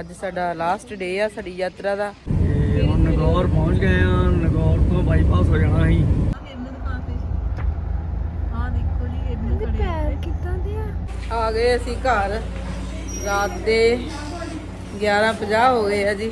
ਅੱਜ ਸਾਡਾ last day ਆ ਸਾਡੀ ਯਾਤਰਾ ਦਾ। ਤੇ ਹੁਣ ਨਗੌਰ ਪਹੁੰਚ ਗਏ ਆ ਨਗੌਰ ਤੋਂ ਬਾਈਪਾਸ ਹੋ ਜਾਣਾ ਅਸੀਂ। ਆ ਗਏ ਅਸੀਂ ਘਰ। ਰਾਤ ਦੇ 11:50 ਹੋ ਗਏ ਆ ਜੀ।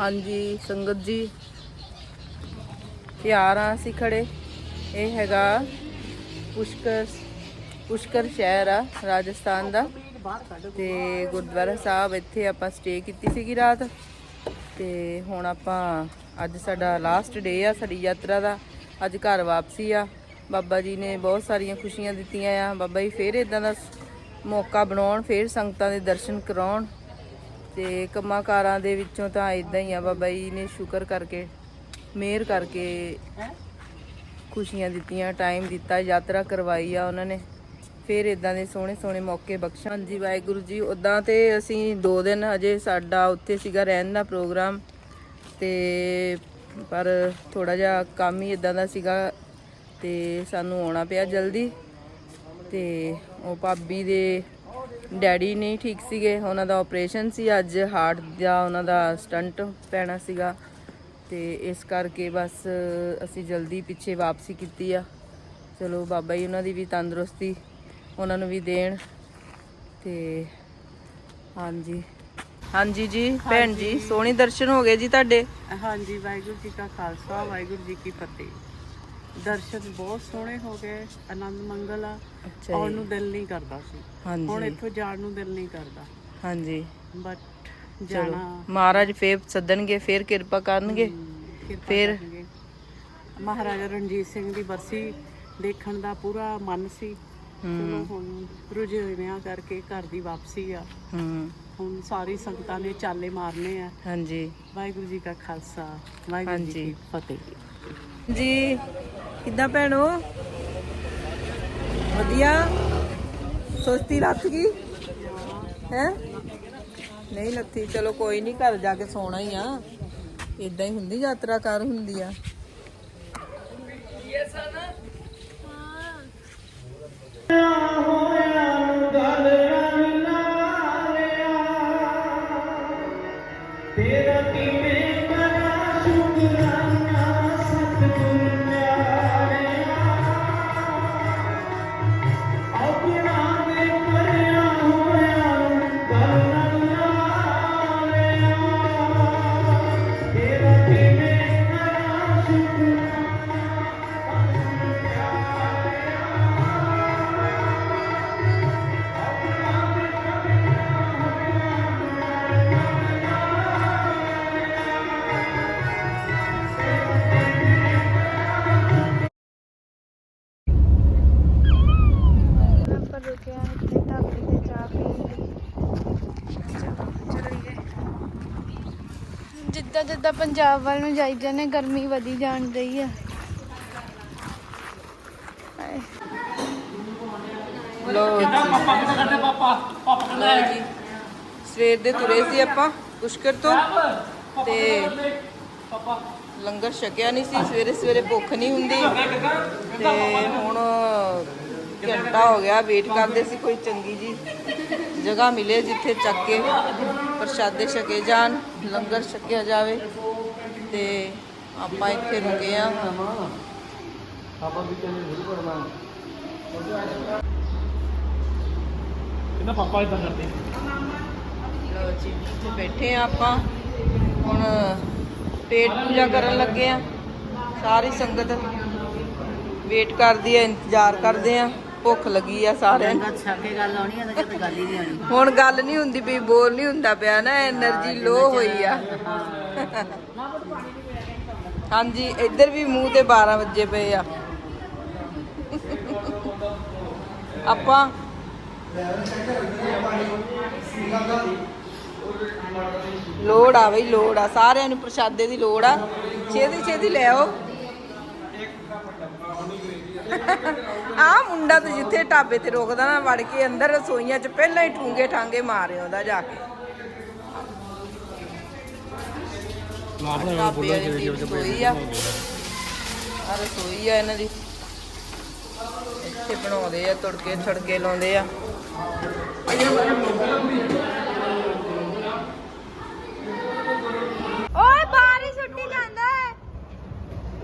ਹਾਂਜੀ, ਸੰਗਤ ਜੀ। ਤਿਆਰ ਆ ਅਸੀਂ ਖੜੇ। ਇਹ ਹੈਗਾ ਪੁਸ਼ਕਰ ਪੁਸ਼ਕਰ ਸ਼ਹਿਰ ਆ, ਰਾਜਸਥਾਨ ਦਾ। ਤੇ ਗੁਰਦੁਆਰਾ ਸਾਹਿਬ ਇੱਥੇ ਆਪਾਂ ਸਟੇ ਕੀਤੀ ਸੀਗੀ ਰਾਤ। ਤੇ ਹੁਣ ਆਪਾਂ ਅੱਜ ਸਾਡਾ ਲਾਸਟ ਡੇ ਆ, ਸਾਡੀ ਯਾਤਰਾ ਦਾ। ਅੱਜ ਘਰ ਵਾਪਸੀ ਆ। ਬਾਬਾ ਜੀ ਨੇ ਬਹੁਤ ਸਾਰੀਆਂ ਖੁਸ਼ੀਆਂ ਦਿੱਤੀਆਂ ਆ। ਬਾਬਾ ਜੀ ਫੇਰ ਇਦਾਂ ਦਾ ਮੌਕਾ ਬਣਾਉਣ, ਫੇਰ ਸੰਗਤਾਂ ਦੇ ਦਰਸ਼ਨ ਕਰਾਉਣ। ਤੇ ਕੰਮਾਂ ਕਾਰਾਂ ਦੇ ਵਿੱਚੋਂ ਤਾਂ ਇਦਾਂ ਹੀ ਆ ਬਾਬਾ ਜੀ ਨੇ ਸ਼ੁਕਰ ਕਰਕੇ ਮਿਹਰ ਕਰਕੇ ਖੁਸ਼ੀਆਂ ਦਿੱਤੀਆਂ ਟਾਈਮ ਦਿੱਤਾ ਯਾਤਰਾ ਕਰਵਾਈ ਆ ਉਹਨਾਂ ਨੇ। ਫਿਰ ਇਦਾਂ ਦੇ ਸੋਹਣੇ ਸੋਹਣੇ ਮੌਕੇ ਬਖਸ਼ਣ ਹਾਂਜੀ ਵਾਹਿਗੁਰੂ ਜੀ ਉਦਾਂ ਤੇ ਅਸੀਂ 2 ਦਿਨ ਅਜੇ ਸਾਡਾ ਉੱਥੇ ਸੀਗਾ ਰਹਿਣ ਦਾ ਪ੍ਰੋਗਰਾਮ ਤੇ ਪਰ ਥੋੜਾ ਜਿਹਾ ਕੰਮ ਹੀ ਇਦਾਂ ਦਾ ਸੀਗਾ ਤੇ ਸਾਨੂੰ ਆਉਣਾ ਪਿਆ ਜਲਦੀ ਤੇ ਉਹ ਭਾਬੀ ਦੇ ਡੈਡੀ ਨਹੀਂ ਠੀਕ ਸੀਗੇ ਉਹਨਾਂ ਦਾ ਆਪਰੇਸ਼ਨ ਸੀ ਅੱਜ ਹਾਰਟ ਦਾ ਉਹਨਾਂ ਦਾ ਸਟੰਟ ਪੈਣਾ ਸੀਗਾ ਤੇ ਇਸ ਕਰਕੇ ਬਸ ਅਸੀਂ ਜਲਦੀ ਪਿੱਛੇ ਵਾਪਸੀ ਕੀਤੀ ਆ। ਚਲੋ ਬਾਬਾ ਜੀ ਉਹਨਾਂ ਦੀ ਵੀ ਤੰਦਰੁਸਤੀ ਉਹਨਾਂ ਨੂੰ ਵੀ ਦੇਣ ਤੇ ਹਾਂਜੀ। ਹਾਂਜੀ ਜੀ ਭੈਣ ਜੀ ਸੋਹਣੀ ਦਰਸ਼ਨ ਹੋ ਗਏ ਜੀ ਤੁਹਾਡੇ? ਹਾਂਜੀ ਵਾਹਿਗੁਰੂ ਜੀ ਕਾ ਖਾਲਸਾ ਵਾਹਿਗੁਰੂ ਜੀ ਕੀ ਫਤਿਹ। ਦਰਸ਼ਨ ਬਹੁਤ ਸੋਹਣੇ ਹੋ ਗਏ ਆਨੰਦ ਮੰਗਲ ਆ। ਅੱਛਾ ਆਉਣ ਨੂੰ ਦਿਲ ਨਹੀਂ ਕਰਦਾ ਸੀ। ਹੁਣ ਹਾਂਜੀ ਇੱਥੋਂ ਜਾਣ ਨੂੰ ਦਿਲ ਨਹੀਂ ਕਰਦਾ। ਹਾਂਜੀ। ਬਟ ਚਲੋ ਜਾਣਾ ਮਹਾਰਾਜ ਫੇਰ ਸੱਦਣਗੇ ਫੇਰ ਕਿਰਪਾ ਕਰਨਗੇ। ਕਿਰਪਾ ਫਿਰ? ਕਰਨਗੇ। ਮਹਾਰਾਜਾ ਰਣਜੀਤ ਸਿੰਘ ਦੀ ਬਰਸੀ ਦੇਖਣ ਦਾ ਪੂਰਾ ਮਨ ਸੀ। ਚਲੋ ਹੂੰ ਹੁਣ ਰੁਝੇਵਿਆਂ ਕਰਕੇ ਘਰ ਦੀ ਵਾਪਸੀ ਆ। ਹੂੰ। ਹੁਣ ਸਾਰੀ ਸੰਗਤਾਂ ਨੇ ਚਾਲੇ ਮਾਰਨੇ ਆ। ਹਾਂਜੀ। ਵਾਹਿਗੁਰੂ ਜੀ ਕਾ ਖਾਲਸਾ ਵਾਹਿਗੁਰੂ ਜੀ ਹਾਂਜੀ। ਕੀ ਫਤਿਹ। ਜੀ ਕਿੱਦਾਂ ਭੈਣੋ? ਵਧੀਆ। ਸੁਸਤੀ ਲੱਥ ਗਈ? ਹੈ? ਨਹੀਂ ਲੱਥੀ, ਚਲੋ ਕੋਈ ਨਹੀਂ, ਘਰ ਜਾ ਕੇ ਸੋਣਾ ਹੀ ਆ। ਇਦਾਂ ਹੀ ਹੁੰਦੀ, ਯਾਤਰਾ ਕਰ ਹੁੰਦੀ ਆ। ਜਿੱਦਾਂ ਜਿੱਦਾਂ ਪੰਜਾਬ ਵੱਲ ਨੂੰ ਜਾਈ ਜਾਂਦੇ ਗਰਮੀ ਵਧੀ ਜਾਣ ਰਹੀ ਆ। ਲੋ ਜੀ। ਸਵੇਰ ਦੇ ਤੁਰੇ ਸੀ ਆਪਾਂ ਪੁਸ਼ਕਰ ਤੋਂ। ਤੇ ਲੰਗਰ ਛਕਿਆ ਨਹੀਂ ਸੀ ਸਵੇਰੇ ਸਵੇਰੇ ਭੁੱਖ ਨਹੀਂ ਹੁੰਦੀ। ਤੇ ਹੁਣ ਘੰਟਾ ਹੋ ਗਿਆ ਵੇਟ ਕਰਦੇ ਸੀ ਕੋਈ ਚੰਗੀ ਜੀ। ਜਗ੍ਹਾ ਮਿਲੇ ਜਿੱਥੇ ਚੱਕ ਕੇ ਪ੍ਰਸ਼ਾਦੇ ਛਕੇ ਜਾਣ ਲੰਗਰ ਛਕਿਆ ਜਾਵੇ ਤੇ ਆਪਾਂ ਇੱਥੇ ਰੁਕੇ ਆ। ਆਪਾਂ ਵੀ ਚੱਲੇ ਸ਼ੁਰੂ ਕਰਨਾ ਇਹਨਾਂ ਪਾਪਾ ਇਦਾਂ ਕਰਦੇ? ਲਓ ਜੀ ਇੱਥੇ ਬੈਠੇ ਆ ਆਪਾਂ। ਹੁਣ ਪੇਟ ਪੂਜਾ ਕਰਨ ਲੱਗੇ ਆ। ਸਾਰੀ ਸੰਗਤ ਵੇਟ ਕਰਦੀ ਆ ਇੰਤਜ਼ਾਰ ਕਰਦੇ ਆ। ਭੁੱਖ ਲੱਗੀ ਆ ਸਾਰਿਆਂ ਹੁਣ ਗੱਲ ਨਹੀਂ ਹੁੰਦੀ ਵੀ ਬੋਲ ਨਹੀਂ ਹੁੰਦਾ ਪਿਆ ਨਾ એનર્ਜੀ ਲੋ ਹੋਈ ਆ। ਹਾਂਜੀ ਇੱਧਰ ਵੀ ਮੂੰਹ ਤੇ 12 ਵਜੇ ਪਏ ਆ। ਆਪਾਂ ਲੋੜ ਆ ਬਈ ਲੋੜ ਆ। ਸਾਰਿਆਂ ਨੂੰ ਪ੍ਰਸ਼ਾਦੇ ਦੀ ਲੋੜ ਆ। ਛੇਤੀ ਛੇਤੀ ਲੈ ਆਓ। ਆ ਮੁੰਡਾ ਤੇ ਜਿੱਥੇ ਢਾਬੇ ਤੇ ਰੋਕਦਾ ਨਾ ਵੜ ਕੇ ਅੰਦਰ ਰਸੋਈਆਂ 'ਚ ਪਹਿਲਾਂ ਹੀ ਠੂੰਗੇ ਠਾਂਗੇ ਮਾਰੇ ਆਉਂਦਾ ਜਾ ਕੇ। ਢਾਬੇ ਵਾਲੀ ਟੀਮ ਰਸੋਈ ਆ। ਆ ਰਸੋਈ ਆ ਇਹਨਾਂ ਦੀ। ਇੱਥੇ ਬਣਾਉਂਦੇ ਆ ਤੁੜਕੇ ਛੜਕੇ ਲਾਉਂਦੇ ਆ। ਓਏ ਬਾਹਰ ਹੀ ਸੁੱਟੀ ਜਾਂਦਾ।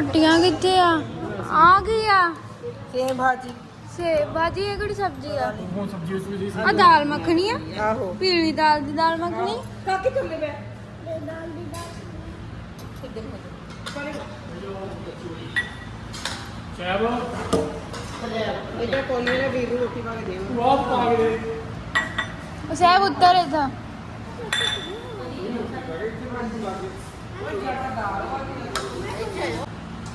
ਰੋਟੀਆਂ ਕਿੱਥੇ ਆ? ਆ ਗਈ ਆ? ਸੇਮ ਭਾਜੀ। ਸੇ ਬਾਜੀ ਇਹ ਕਿਹੜੀ ਸਬਜ਼ੀ ਆ? ਆ ਦਾਲ ਮੱਖਣੀ ਆ? ਆਹੋ। ਪੀਲੀ ਦਾਲ ਦੀ ਦਾਲ ਮੱਖਣੀ? ਕਾਕੀ ਚੱਲੇ ਬੈ ਇਹਦਾ ਕੋਲੀ ਨੇ ਵੀਰੂ ਰੋਟੀ ਪਾ ਕੇ ਦੇਵਾਂ ਉਹ ਸਾਹਿਬ ਉੱਤਰ ਹੈ ਤਾਂ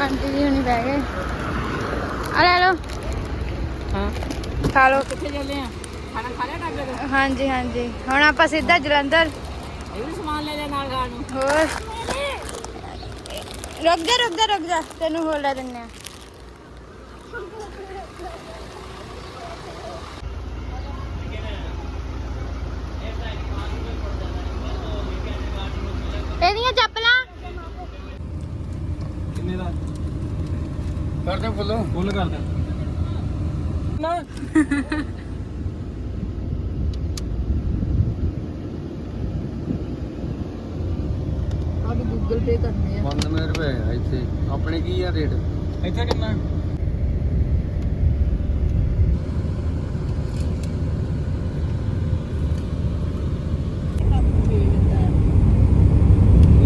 ਆਂਟੀ ਜੀ ਹੁਣੀ ਬਹਿ ਗਏ। ਆ ਲੈ ਲਓ। ਹਾਂ। ਖਾ ਲਓ। ਕਿੱਥੇ ਚੱਲੇ ਆ? ਖਾਣਾ ਖਾ ਲਿਆ ਟਾਬੇ ਦਾ ਹਾਂਜੀ ਹਾਂਜੀ। ਹੁਣ ਆਪਾਂ ਸਿੱਧਾ ਜਲੰਧਰ। ਇਹ ਵੀ ਸਮਾਨ ਲੈ ਲਿਆ ਨਾਲ ਖਾਣ ਨੂੰ। ਹੋਰ? ਰੁਕ ਜਾ ਰੁਕ ਜਾ ਰੁਕ ਜਾ। ਤੈਨੂੰ ਹੋਰ ਲੈ ਦਿੰਨੇ ਆ ਇਹਦੀਆਂ ਚੱਪਲਾਂ ਕਿੰਨੇ ਦਾ ਕਰਦੇ ਫੁੱਲ? ਫੁੱਲ ਕਰਦੇ। ਨਾ। ਆਹ ਗੂਗਲ ਪੇ ਕਰਨੇ ਆ। 92 ਰੁਪਏ ਆ ਇੱਥੇ। ਆਪਣੇ ਕੀ ਆ ਰੇਟ? ਇੱਥੇ ਕਿੰਨਾ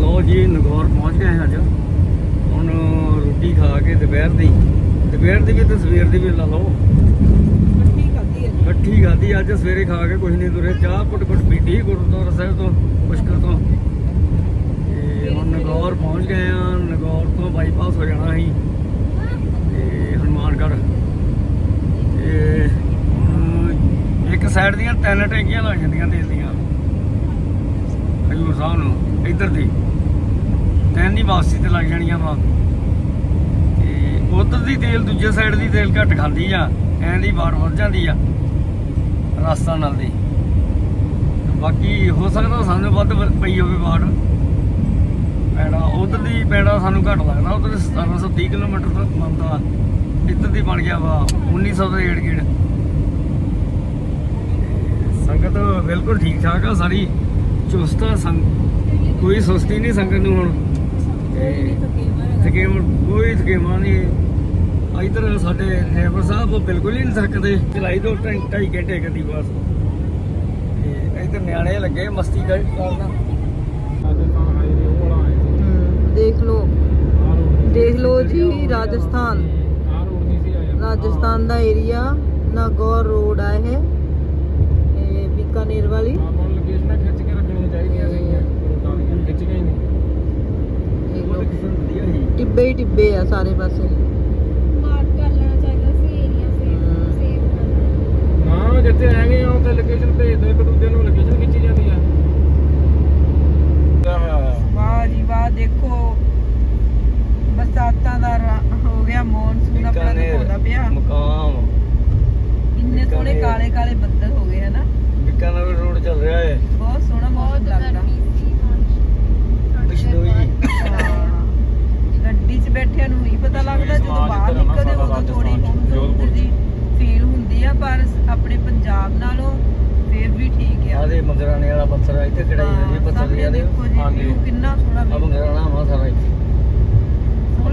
ਲੋ ਜੀ ਨਗੌਰ ਪਹੁੰਚ ਗਏ ਹਾਂ ਅੱਜ ਹੁਣ ਰੋਟੀ ਖਾ ਕੇ ਦੁਪਹਿਰ ਦੀ ਦੁਪਹਿਰ ਦੀ ਵੀ ਤੇ ਸਵੇਰ ਦੀ ਵੀ ਲਾ ਲਓ ਠੀਕ ਆਦੀ ਹੈ ਇਕੱਠੀ ਅੱਜ ਸਵੇਰੇ ਖਾ ਕੇ ਕੁਝ ਨਹੀਂ ਤੁਰੇ, ਚਾਹ ਕੁੱਟ ਕੁੱਟ ਪੀਤੀ, ਗੁਰਦੁਆਰਾ ਸਾਹਿਬ ਤੋਂ, ਪੁਸ਼ਕਰ ਤੋਂ। ਤੇ ਹੁਣ ਨਗੌਰ ਪਹੁੰਚ ਗਏ ਆ, ਨਗੌਰ ਤੋਂ ਬਾਈਪਾਸ ਹੋ ਜਾਣਾ ਅਸੀਂ। ਤੇ ਹਨੂਮਾਨਗੜ੍ਹ। ਤੇ ਇੱਕ ਸਾਈਡ ਦੀਆਂ ਤਿੰਨ ਟੈਂਕੀਆਂ ਲੱਗ ਜਾਂਦੀਆਂ ਤੇਲ ਦੀਆਂ। ਹਜੂਰ ਸਾਹਿਬ ਨੂੰ, ਇੱਧਰ ਦੀ। ਤਿੰਨ ਦੀ ਵਾਪਸੀ ਤੇ ਲੱਗ ਜਾਣੀਆਂ ਵਾ ਤੇ ਉਧਰ ਦੀ ਤੇਲ ਦੂਜੇ ਸਾਈਡ ਦੀ ਤੇਲ ਘੱਟ ਖਾਂਦੀ ਆ, ਐਂ ਦੀ ਬਾੜ ਵੱਧ ਜਾਂਦੀ ਆ। ਰਸਤਾ ਨਾਲ ਦੀ। ਬਾਕੀ ਹੋ ਸਕਦਾ ਸਾਨੂੰ ਵੱਧ ਪਈ ਹੋਵੇ ਬਾੜ ਪੈੜਾ ਉਧਰ ਦੀ ਪੈੜਾ ਸਾਨੂੰ ਘੱਟ ਲੱਗਦਾ। ਉਧਰ 1730 ਕਿਲੋਮੀਟਰ ਤੱਕ ਮੰਨਦਾ ਇੱਧਰ ਦੀ ਬਣ ਗਿਆ ਵਾ 1900 ਦਾ ਏੜ ਗੇੜ। ਸੰਗਤ ਬਿਲਕੁਲ ਠੀਕ ਠਾਕ ਆ ਸਾਰੀ ਚੁਸਤ ਸੰਗ ਕੋਈ ਸੁਸਤੀ ਨਹੀਂ ਸੰਗਤ ਨੂੰ ਹੁਣ। ਤੇ ਥਕੇਵ ਕੋਈ ਥਕੇਵਾ ਨਹੀਂ। ਇਧਰ ਸਾਡੇ ਡਰਾਈਵਰ ਸਾਹਿਬ ਉਹ ਬਿਲਕੁਲ ਹੀ ਨਹੀਂ ਥੱਕਦੇ। ਚਲਾਈ ਦੋ ਢਾਈ ਘੰਟੇ ਕਦੀ ਬਸ। ਤੇ ਇਧਰ ਨਿਆਣੇ ਲੱਗੇ ਮਸਤੀ ਕਰ ਕਰਨਾ ਦੇਖ ਲਓ। ਦੇਖ ਲਓ ਜੀ ਰਾਜਸਥਾਨ। ਰਾਜਸਥਾਨ ਦਾ ਏਰੀਆ ਨਾਗੌਰ ਰੋਡ ਆ ਇਹ। ਇਹ ਬੀਕਾਨੇਰ ਵਾਲੀ। ਟਿੱਬੇ ਹੀ ਟਿੱਬੇ ਆ ਸਾਰੇ ਪਾਸੇ ਮਾਰਕ ਕਰ ਲੈਣਾ ਚਾਹੀਦਾ ਸੀ ਏਰੀਆ ਹਮ। ਸੇਵ ਹਾਂ ਜਿੱਥੇ ਹੈਗੇ ਆ ਉੱਥੇ ਲੋਕੇਸ਼ਨ ਭੇਜ ਦੋ ਇੱਕ ਦੂਜੇ ਨੂੰ ਲੋਕੇਸ਼ਨ ਖਿੱਚੀ ਜਾਂਦੀ ਆ ਵਾਹ ਜੀ ਵਾਹ ਦੇਖੋ ਬਰਸਾਤਾਂ ਦਾ ਰਾ- ਹੋ ਗਿਆ ਮੌਨਸੂਨ ਆਪਣਾ ਦਿਖਾਉਂਦਾ ਪਿਆ। ਮਕਾਮ ਇੰਨੇ ਸੋਹਣੇ ਬੀਕਾਨੇਰ। ਕਾਲੇ ਕਾਲੇ ਬੱਦਲ ਹੋ ਗਏ ਹਨਾ? ਬਿਕਾਨੇਰ ਰੋਡ ਚੱਲ ਰਿਹਾ ਹੈ ਬਹੁਤ ਸੋਹਣਾ ਮੌਸਮ ਲੱਗਦਾ। ਬਿਸ਼ਨੋਈ ਹਾਂ। ਗੱਡੀ 'ਚ ਬੈਠਿਆਂ ਨੂੰ ਨਹੀਂ ਪਤਾ ਲੱਗਦਾ ਜਦੋਂ ਬਾਹਰ ਨਿਕਲਦੇ ਉਦੋਂ ਥੋੜੀ ਹੁੰਮਸ ਜੀ ਫੀਲ ਹੁੰਦੀ ਆ ਪਰ ਆਪਣੇ ਪੰਜਾਬ ਨਾਲੋਂ ਫੇਰ ਵੀ ਠੀਕ ਆ। ਆਦੇ ਮਗਰਾਣੇ ਵਾਲਾ ਪੱਥਰ ਆ ਇੱਥੇ ਕਿਹੜਾ ਹੈ ਜੀ ਪੱਥਰ ਸਾਹਮਣੇ ਜਿਹਾ ਦੇਖੋ ਜੀ view ਕਿੰਨਾ ਸੋਹਣਾ ਆ view ਮਗਰਾਣਾ ਵਾ ਸਾਰਾ ਇੱਥੇ।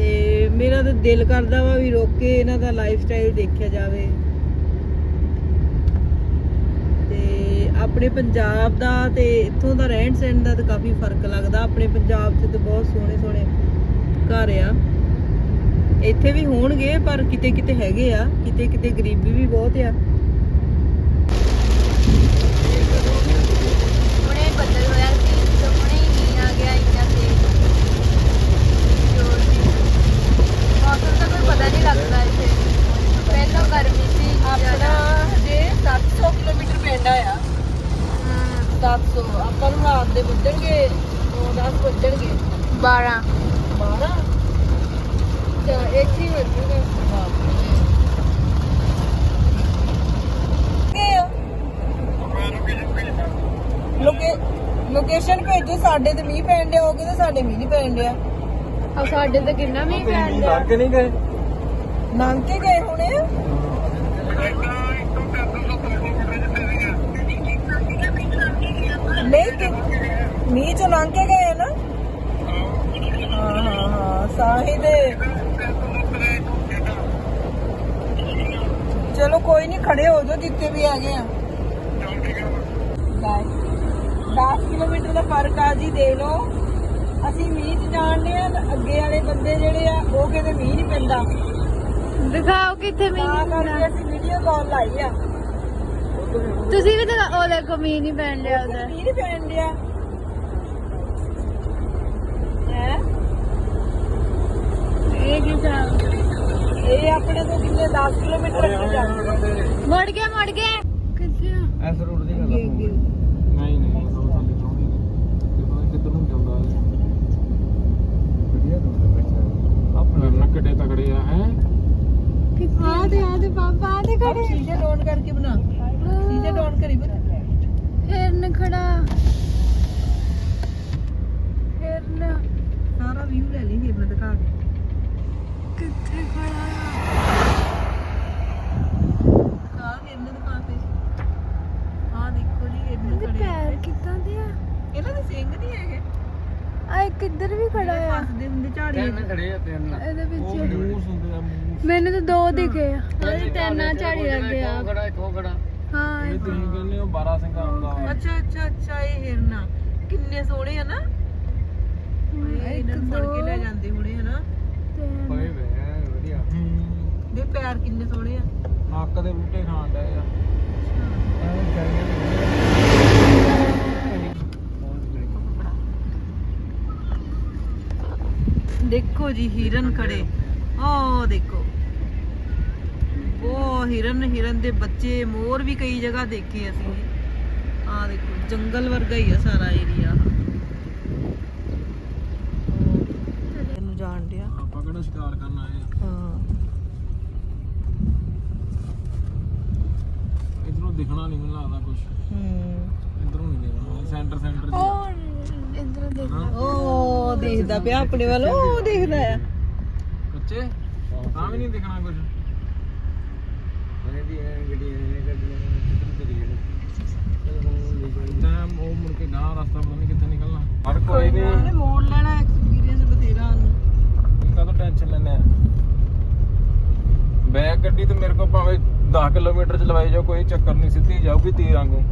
ਤੇ ਮੇਰਾ ਤਾਂ ਦਿਲ ਕਰਦਾ ਵਾ ਵੀ ਰੋਕ ਕੇ ਇਹਨਾਂ ਦਾ ਲਾਈਫ ਸਟਾਈਲ ਦੇਖਿਆ ਜਾਵੇ। ਤੇ ਆਪਣੇ ਪੰਜਾਬ ਦਾ ਤੇ ਇੱਥੋਂ ਦਾ ਰਹਿਣ ਸਹਿਣ ਦਾ ਤਾਂ ਕਾਫੀ ਫ਼ਰਕ ਲੱਗਦਾ। ਆਪਣੇ ਪੰਜਾਬ 'ਚ ਤਾਂ ਬਹੁਤ ਸੋਹਣੇ ਸੋਹਣੇ ਘਰ ਆ। ਇੱਥੇ ਵੀ ਹੋਣਗੇ ਪਰ ਕਿਤੇ ਕਿਤੇ ਹੈਗੇ ਆ, ਕਿਤੇ ਕਿਤੇ ਗਰੀਬੀ ਵੀ ਬਹੁਤ ਆ। ਹੁਣੇ ਬੱਦਲ ਹੋਇਆ ਸੀ ਤੇ ਹੁਣੇ ਹੀ ਮੀਂਹ ਆ ਗਿਆ ਇੰਨਾ ਤੇ ਜ਼ੋਰ ਦੀ। ਮੌਸਮ ਦਾ ਕੋਈ ਪਤਾ ਨਹੀਂ ਲੱਗਦਾ ਇੱਥੇ। ਪਹਿਲਾਂ ਗਰਮੀ ਸੀ ਆਪਣਾ ਹਜੇ 700 ਕਿਲੋਮੀਟਰ ਪਿੰਡ ਆ 700 ਆਪਾਂ ਨੂੰ ਰਾਤ ਦੇ ਵੱਜਣਗੇ 10 ਵੱਜਣਗੇ 12 12 ਤੇ ਇੱਕ ਹੀ ਵੱਜੂਗਾ। ਲੋਕੇ ਲੋਕੇਸ਼ਨ ਭੇਜੋ ਸਾਡੇ ਤੇ ਮੀਂਹ ਪੈਣ ਡਿਆ ਹੋਗੇ ਤੇ ਸਾਡੇ ਮੀਂਹ ਨਹੀਂ ਪੈਣ ਡਿਆ। ਆ ਸਾਡੇ ਤੇ ਕਿੰਨਾ ਮੀਂਹ ਪੈਣ ਡਿਆ। ਕੇ ਨਹੀਂ ਗਏ? ਲੰਘ ਕੇ ਗਏ ਹੋਣੇ ਨਹੀਂ ਕਿ ਮੀਂਹ ਚੋਂ ਲੰਘ ਕੇ ਗਏ ਆ ਨਾ? ਹਾਂ ਹਾਂ ਹਾਂ ਸਾਹੀ ਦੇ ਚਲੋ ਕੋਈ ਨਹੀਂ ਖੜੇ ਹੋ ਜਾਓ ਜਿੱਥੇ ਵੀ ਹੈਗੇ ਆ। 10 ਕਿਲੋਮੀਟਰ ਦਾ ਫ਼ਰਕ ਆ ਜੀ ਦੇਖ ਲਓ। ਅਸੀਂ ਮੀਂਹ ਚ ਜਾਣਦੇ ਆ ਤੇ ਅੱਗੇ ਵਾਲੇ ਬੰਦੇ ਜਿਹੜੇ ਆ ਉਹ ਕਹਿੰਦੇ ਮੀਂਹ ਨਹੀਂ ਪੈਂਦਾ। ਦਿਖਾਓ ਕਿੱਥੇ ਮੀਂਹ ਤਾਂ ਨਹੀਂ ਕਰਕੇ ਅਸੀਂ ਵੀਡੀਓ ਕਾਲ ਲਾਈ ਆ। ਪੈਂਦਾ। ਤੁਸੀਂ ਵੀ ਦਿਖਾ ਉਹ ਦੇਖੋ ਮੀਂਹ ਨਹੀਂ ਪੈਣ ਡਿਆ ਉਧਰ ਮੀਂਹ ਨਹੀਂ ਪੈਣ ਡਿਆ। ਹੈ? ਇਹ ਕੀ ਇਹ ਆਪਣੇ ਤੋਂ ਕਿੰਨੇ 10 ਕਿਲੋਮੀਟਰ ਅੱਗੇ ਜਾਂਦੇ ਮੁੜ ਗਿਆ ਮੁੜ ਗਿਆ ਕਿੱਥੇ ਆ? ਐਸ ਰੋਡ ਦੀ ਗੱਲ ਆ ਨਹੀਂ ਨਹੀਂ ਉਹ ਥੱਲੇ ਲਾਉਣੀ ਨਹੀਂ ਤੇ ਪਤਾ ਨੀ ਕਿੱਧਰ ਨੂੰ ਜਾਂਦਾ ਹੈ ਵਧੀਆ ਰੋਡ ਬੈਠਾ ਆਪਣੇ ਨਾਲ ਕਿੱਡੇ ਤਗੜੇ ਆ ਹੈ ਕਿੱਥੇ ਆ ਤੇ ਆ ਤੇ ਪਾਪਾ ਆ ਤੇ ਕਰ ਸੀਜ਼ੇ ਡਾਊਨ ਕਰਕੇ ਬਣਾ ਸੀਜ਼ੇ ਡਾਊਨ ਕਰੀ ਬਣਾ ਹਿਰਨ ਖੜਾ ਹਿਰਨ ਸਾਰਾ ਵਿਊ ਲੈ ਲਈ ਫਿਰ ਮੈਂ ਦਿਖਾ ਕੇ ਕਿੱਥੇ ਖੜਾ ਦਿਖਾ ਕੇ ਇਹਨੇ ਦਿਖਾ ਕੇ ਆ ਦੇਖੋ ਜੀ ਇਹਨੇ ਇਹਦੇ ਖੜੇ ਪੈਰ ਕਿੱਦਾਂ ਦੇ ਆ ਇਹਨਾਂ ਦੇ ਸਿੰਘ ਨਹੀਂ ਹੈਗੇ ਆ ਇੱਕ ਇੱਧਰ ਵੀ ਖੜਾ ਜਿਹੜੇ ਆ ਫਸਦੇ ਹੁੰਦੇ ਝਾੜੀਆਂ ਤਿੰਨ ਖੜੇ ਆ ਤਿੰਨ ਇਹਦੇ ਉਹ ਵਿੱਚ ਮੂੰਹ ਸੁਣਦੇ ਆ ਮੂੰਹ ਮੈਨੂੰ ਤਾਂ ਦੋ ਦਿਖੇ ਆ। ਉਹਦੇ ਤਿੰਨ ਝਾੜੀ ਲੱਗੇ ਆ ਉਹ ਖੜਾ ਇੱਕ ਉਹ ਖੜਾ ਹਾਂ ਇਹ ਤੁਸੀਂ ਕਹਿੰਦੇ ਹੋ 12 ਸਿੰਘਾਂ ਆਉਂਦਾ ਅੱਛਾ ਅੱਛਾ ਅੱਛਾ ਇਹ ਹਿਰਨਾ। ਕਿੰਨੇ ਸੋਹਣੇ ਆ ਨਾ। ਇਹ ਇਹਨਾਂ ਨੂੰ ਫੜ ਕੇ ਲੈ ਜਾਂਦੇ ਹੋਣੇ ਹਨਾ ਹੋਏ ਵੇ ਵਧੀਆ। ਦੇ ਪੈਰ ਕਿੰਨੇ ਸੋਹਣੇ ਆ। ਨੱਕ ਦੇ ਬੂਟੇ ਖਾਣ ਡਏ ਆ। ਦੇਖੋ ਜੀ ਹਿਰਨ ਖੜੇ। ਉਹ ਦੇਖੋ। ਉਹ ਹਿਰਨ ਹਿਰਨ ਦੇ ਬੱਚੇ ਮੋਰ ਵੀ ਕਈ ਜਗ੍ਹਾ ਦੇਖੇ ਅਸੀਂ। ਆ ਦੇਖੋ ਜੰਗਲ ਵਰਗਾ ਹੀ ਆ ਸਾਰਾ ਏਰੀਆ ਇਹਨੂੰ ਜਾਣ ਡਿਆ। ਆਪਾਂ ਕਿਹੜਾ ਸ਼ਿਕਾਰ ਕਰਨ ਆਏ ਆ? ਹਾਂ। ਇਧਰੋਂ ਦਿਖਣਾ ਨਹੀਂ ਮੈਨੂੰ ਲੱਗਦਾ ਕੁਝ ਹੂੰ। ਇਧਰੋਂ ਨਹੀਂ ਦਿਖਣਾ ਸੈਂਟਰ ਸੈਂਟਰ ਉਹ ਇੱਧਰ ਦੇਖ ਉਹ ਦੇਖਦਾ ਪਿਆ ਆਪਣੇ ਵੱਲ ਉਹ ਦੇਖਦਾ ਆ। ਕੱਚੇ? ਤਾਂ ਵੀ ਨਹੀਂ ਦਿਖਣਾ ਕੁਝ ਮੈਂ ਉਹ ਮੁੜ ਕੇ ਗਾਂ ਰਸਤਾ ਪਤਾ ਕਿੱਥੇ ਨਿਕਲਣਾ। ਪਰ ਕੋਈ ਨਹੀਂ। ਉਹਨੇ ਮੋੜ ਲੈਣਾ ਐਕਸਪੀਰੀਅੰਸ ਬਥੇਰਾ ਉਹਨੂੰ। ਤਾਂ ਟੈਨਸ਼ਨ ਲੈਨੇ ਆ ਬੈਗ ਗੱਡੀ ਤੇ ਮੇਰੇ ਕੋਲ ਭਾਵੇਂ 10 ਕਿਲੋਮੀਟਰ ਚਲਵਾਈ ਜਾਓ ਕੋਈ ਚੱਕਰ ਨਹੀਂ ਸਿੱਧੀ ਜਾਊਗੀ ਤੀਰ ਵਾਂਗੂ।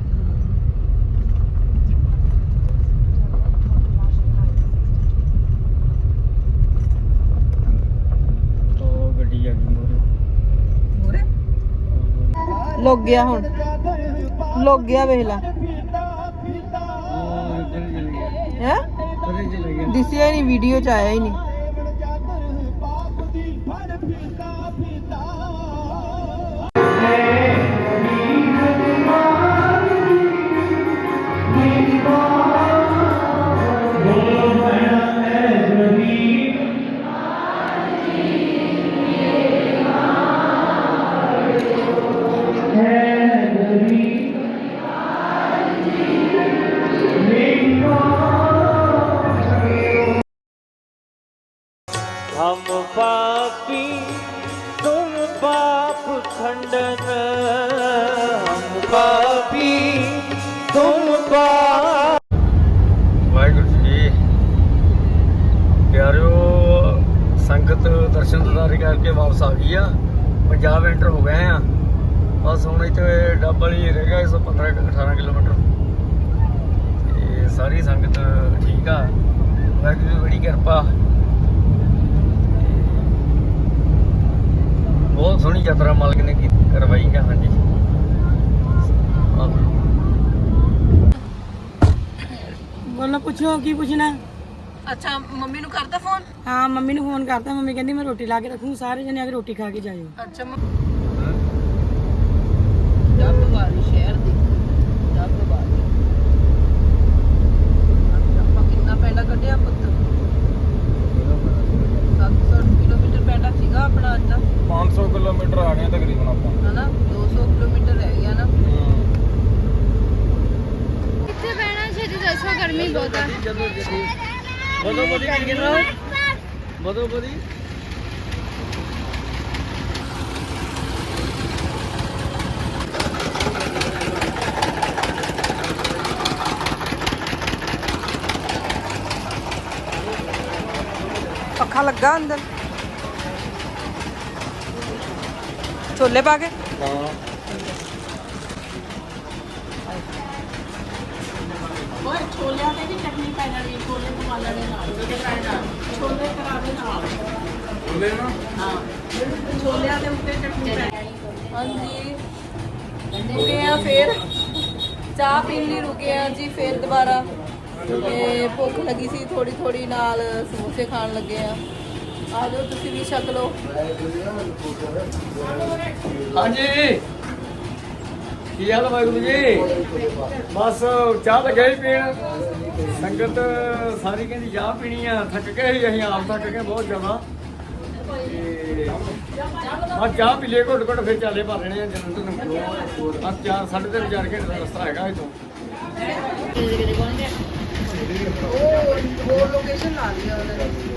ਉਹ ਗਿਆ ਹੁਣ। ਲੁੱਕ ਗਿਆ ਵੇਖ ਲੈ। ਹੈ? ਦਿਸਿਆ ਹੀ ਨਹੀਂ ਵੀਡੀਓ ਚ ਆਇਆ ਹੀ ਨਹੀਂ। ਡੱਬਲ ਹੀ ਰਹਿ ਗਿਆ 115 ਕੁ 18 ਕਿਲੋਮੀਟਰ। ਤੇ ਸਾਰੀ ਸੰਗਤ ਠੀਕ ਆ। ਵਾਹਿਗੁਰੂ ਦੀ ਬੜੀ ਕਿਰਪਾ। ਬਹੁਤ ਸੋਹਣੀ ਯਾਤਰਾ ਮਾਲਕ ਨੇ ਕੀ- ਕਰਵਾਈ ਹੈ ਹਾਂਜੀ। ਬੋਲੋ ਪੁੱਛੋ ਕੀ ਪੁੱਛਣਾ? ਅੱਛਾ ਮੰਮੀ ਨੂੰ ਕਰਦਾ ਫੋਨ? ਹਾਂ ਮੰਮੀ ਨੂੰ ਫੋਨ ਕਰਤਾ ਮੰਮੀ ਕਹਿੰਦੀ ਮੈਂ ਰੋਟੀ ਲਾ ਕੇ ਰੱਖੂ ਸਾਰੇ ਜਣੇ ਆ ਕੇ ਰੋਟੀ ਖਾ ਕੇ ਜਾਇਓ। ਅੱਛਾ ਡੱਬ ਵਾਲੀ ਸ਼ਹਿਰ ਦੀ ਡੱਬ ਵਾਲੀ ਆਪਾਂ ਕਿੰਨਾ ਪੈਂਡਾ ਕੱਢਿਆ ਪੁੱਤ 700 ਕਿਲੋਮੀਟਰ ਪੈਂਡਾ ਸੀਗਾ ਆਪਣਾ ਅੱਜ ਦਾ 500 ਕਿਲੋਮੀਟਰ ਆ ਗਏ ਤਕਰੀਬਨ ਆਪਾਂ। ਹਨਾ? 200 ਕਿਲੋਮੀਟਰ ਰਹਿ ਗਿਆ ਨਾ। ਕਿੱਥੇ ਬਹਿਣਾ ਛੇਤੀ ਦੱਸੋ ਗਰਮੀ ਬਹੁਤ ਆ। ਜਦੋਂ ਜਦੀ ਬਦੋ ਬਦੀ ਕੀ ਕਹਿੰਦਾ ਬਦੋ ਬਦੀ ਪੱਖਾ ਲੱਗਾ ਅੰਦਰ? ਛੋਲੇ ਪਾ ਕੇ? ਓਏ ਛੋਲਿਆਂ ਤੇ ਵੀ ਚਟਨੀ ਪੈ ਜਾਣੀ ਛੋਲੇ ਪਵਾ ਲੈਣੇ ਨਾਲ। ਛੋਲੇ ਕਰਾ ਦੇ ਨਾਲ। ਬੋਲੇ ਨਾ ਹਾਂ। ਛੋਲਿਆਂ ਦੇ ਉੱਤੇ ਚਟਨੀ ਪੈ ਹਾਂਜੀ। ਰੁਕੇ ਆ ਫੇਰ। ਚਾਹ ਪੀਣ ਲਈ ਰੁਕੇ ਆ ਜੀ ਫੇਰ ਦੁਬਾਰਾ। ਤੇ ਭੁੱਖ ਲੱਗੀ ਸੀ ਥੋੜੀ ਥੋੜੀ ਨਾਲ ਸਮੋਸੇ ਖਾਣ ਲੱਗੇ ਆ। ਆ ਜਾਓ ਤੁਸੀਂ ਵੀ ਛਕ ਲਓ। ਹਾਂਜੀ। ਕੀ ਹਾਲ ਹੈ ਵਾਹਿਗੁਰੂ ਜੀ? ਬਸ ਚਾਹ ਲੱਗੇ ਹੀ ਪੀਣ। ਸੰਗਤ ਸਾਰੀ ਕਹਿੰਦੀ ਚਾਹ ਪੀਣੀ ਆ। ਥੱਕ ਗਏ ਸੀ ਅਸੀਂ ਆਪ ਥੱਕ ਗਏ ਬਹੁਤ ਜ਼ਿਆਦਾ। ਤੇ ਆ ਚਾਹ ਪੀ ਲੈ ਘੁੱਟ ਘੁੱਟ ਫਿਰ ਚਾਲੇ ਭਰ ਲੈਣੇ ਆ ਜਨਮ ਤੋਂ ਆ ਚਾਰ ਸਾਢੇ ਤਿੰਨ ਚਾਰ ਘੰਟੇ ਦਾ ਰਸਤਾ ਹੈਗਾ ਇਥੋਂ। ਉਹ ਲੋਕੇਸ਼ਨ ਲਾ ਲਈ ਉਹਨੇ ਉਹ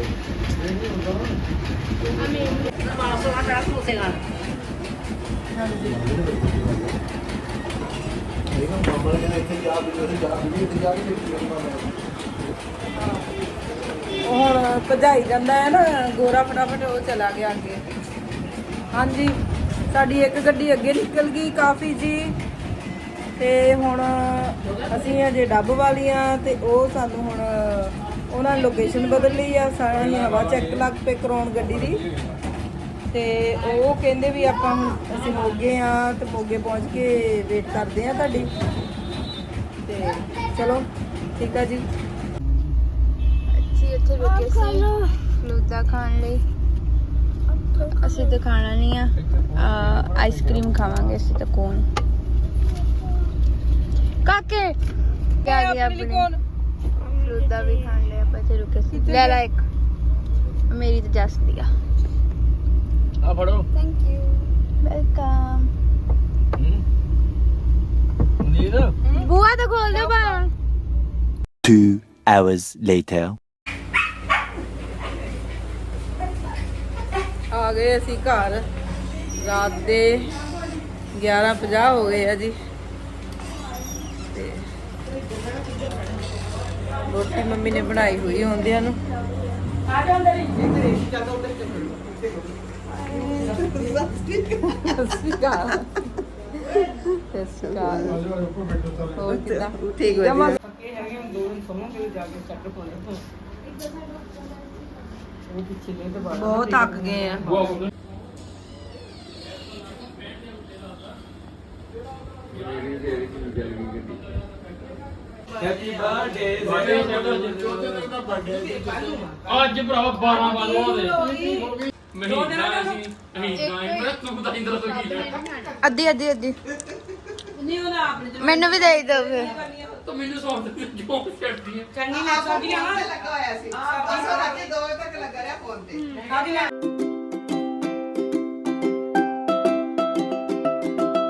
ਹੁਣ ਭਜਾਈ ਜਾਂਦਾ ਹੈ ਨਾ, ਗੋਰਾ ਫਟਾਫਟ ਉਹ ਚਲਾ ਗਿਆ ਅੱਗੇ। ਹਾਂਜੀ, ਸਾਡੀ ਇੱਕ ਗੱਡੀ ਅੱਗੇ ਨਿਕਲ ਗਈ ਕਾਫੀ ਜੀ। ਤੇ ਹੁਣ ਅਸੀਂ ਅਜੇ ਡੱਬ ਵਾਲੀਆਂ ਤੇ ਉਹ ਸਾਨੂੰ ਹੁਣ ਉਹਨਾਂ ਨੇ ਲੋਕੇਸ਼ਨ ਬਦਲ ਲਈ ਆ ਸਾਰਾ ਹੀ ਹਵਾ ਚੈੱਕ ਲੱਗ ਪਏ ਕਰਾਉਣ ਗੱਡੀ ਦੀ। ਤੇ ਉਹ ਕਹਿੰਦੇ ਵੀ ਆਪਾਂ ਹੁਣ ਅਸੀਂ ਮੋਗੇ ਆ ਤੇ ਮੋਗੇ ਪਹੁੰਚ ਕੇ ਵੇਟ ਕਰਦੇ ਆ ਤੁਹਾਡੀ। ਤੇ ਚਲੋ ਠੀਕ ਆ ਜੀ। ਅੱਛੀ ਉੱਥੇ ਰੁਕੇ ਸੀ ਫਲੂਦਾ ਖਾਣ ਲਈ। ਅਸੀਂ ਤਾਂ ਖਾਣਾ ਨਹੀਂ ਆ। ਆਈਸਕ੍ਰੀਮ ਖਾਵਾਂਗੇ ਅਸੀਂ ਤਾਂ ਕੋਨ। ਕਾਕੇ ਕਿਆ ਗਿਆ ਆਪਣੇ ਫਲੂਦਾ ਵੀ ਖਾਣ ਇੱਥੇ ਰੁਕੇ ਸੀ। ਲੈ ਲੈ ਇੱਕ। ਮੇਰੀ ਤਾਂ ਜਸ ਦੀ ਆ। ਆ ਫੜੋ। ਥੈਂਕ ਯੂ ਵੈਲਕਮ ਨੀਰ ਬੂਆ ਤਾਂ ਖੋਲ ਦਿਓ ਬਾਹਰ। Two hours later. ਆ ਗਏ ਅਸੀਂ ਘਰ। ਰਾਤ ਦੇ 11:50 ਹੋ ਗਏ ਆ ਜੀ। ਤੇ ਰੋਟੀ ਮੰਮੀ ਨੇ ਬਣਾਈ ਹੋਈ ਹੁੰਦਿਆਂ ਨੂੰ। ਸਤਿ ਸ਼੍ਰੀ ਅਕਾਲ ਸਤਿ ਸ਼੍ਰੀ ਅਕਾਲ ਹੋਰ ਕਿੱਦਾਂ? ਠੀਕ ਹੋ ਜੀ ਪੱਕੇ ਹੈਗੇ ਹੁਣ ਦੋ ਦਿਨ ਸੌਂਗੇ ਜਾ ਕੇ ਚੱਕ ਪਾਉਣੇ ਤੋਂ ਉਹ ਪਿੱਛੇ ਗਏ ਤੇ ਬਾਹਰ ਬਹੁਤ ਥੱਕ ਗਏ ਆ ਕੀ ਹੈਪੀ ਬਰਥਡੇ ਅੱਜ ਭਰਾਵਾ 12 ਵਾਲੋਂ ਦੇ। ਮਹੀਨਾ ਸੀ ਮਹੀਨਾ ਇੰਦਰ ਤੂੰ ਤਾਂ ਇੰਦਰ ਤੋਂ ਕੀ ਲੈਣਾ ਅੱਧੀ ਅੱਧੀ ਅੱਧੀ। ਮੈਨੂੰ ਵੀ ਦੇ ਦਿਓ ਫਿਰ। ਤੂੰ ਮੈਨੂੰ ਸੌਂਦ ਜੋ ਛੱਡਦੀ ਹੈ ਚੰਗੀ ਨਾ ਸੋਗੀ ਆ। ਲੱਗਾ ਹੋਇਆ ਸੀ। 10 ਰਾਤੀ 2 ਵਜੇ ਤੱਕ ਲੱਗਾ ਰਿਹਾ ਫੋਨ ਤੇ।